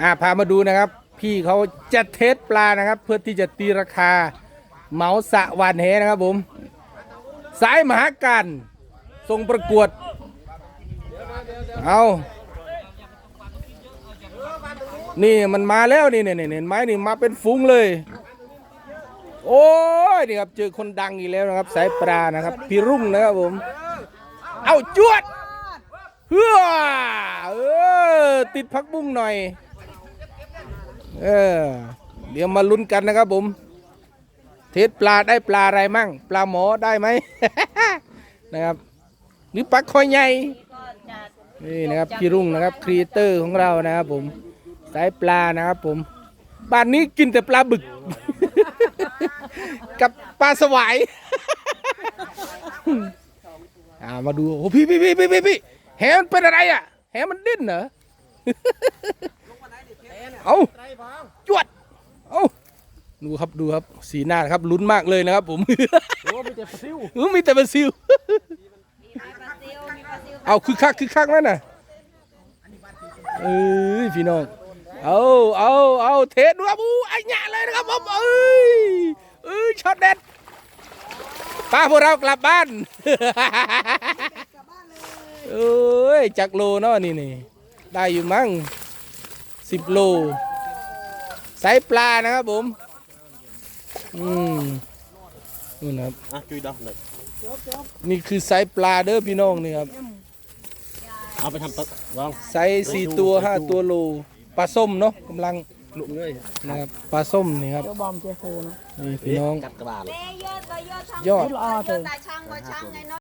อ่าพามาดูนะครับ พี่เขาจะเทสปลานะครับ เพื่อที่จะตีราคาเหมาสะหวานแหนะครับผมสายมหาการทรงประกวด เอานี่มันมาแล้วนี่เนี่ยเห็นไหมนี่มาเป็นฟุ้งเลย โอ้ยนี่ครับเจอคนดังอีกแล้วนะครับ สายปลานะครับ พี่รุ่งนะครับผม เอาจวดเฮ้อเออติดพักบุ้งหน่อย เออ เดี๋ยวมาลุ้นกันนะครับผมเทสปลาได้ปลาอะไรมั่ง ปลาหมอได้ไหม นะครับหรือปลาคอยใหญ่นี่นะครับพี่รุ่งนะครับครีเอเตอร์ของเรานะครับผมสายปลานะครับผมบ้านนี้กินแต่ปลาบึก กับปลาสวายอ่ามาดูโอ้พี่พี่พี่พี่พี่พี่แหมันเป็นอะไรอะแหมันดิ้นเหรอเอา ดูครับดูครับสีหน้านะครับลุ้นมากเลยนะครับ ผมโอ้มีแต่ปลาซิวเออมีแต่ปลาซิวเอาคือคักคือคักนั่นน่ะเอ้ยพี่น้องเอาเอาเอาเทสดูครับอู้ไอ้หยาเลยนะครับผมเอ้ยเอ้ยช็อตเด็ดป้าพวกเรากลับบ้านเอ้ยจักโลเนาะนี่นี่ได้อยู่มั้งสิบโลไซส์ปลานะครับผม อืมนู่นนะครับอะจุยดอกเลยนี่คือไซส์ปลาเด้อพี่น้องนี่ครับเอาไปทำตะวางไซส์สี่ตัวห้าตัวโลปลาส้มเนาะกำลังลุกเลยนะครับปลาส้มนี่ครับเดี๋ยวบอมเจอโคนะนี่พี่น้องกัดกระบาล Ê, dơ, bà dơ thăm Dơ. dơ, dơ, tại sao ngồi sang ngày nó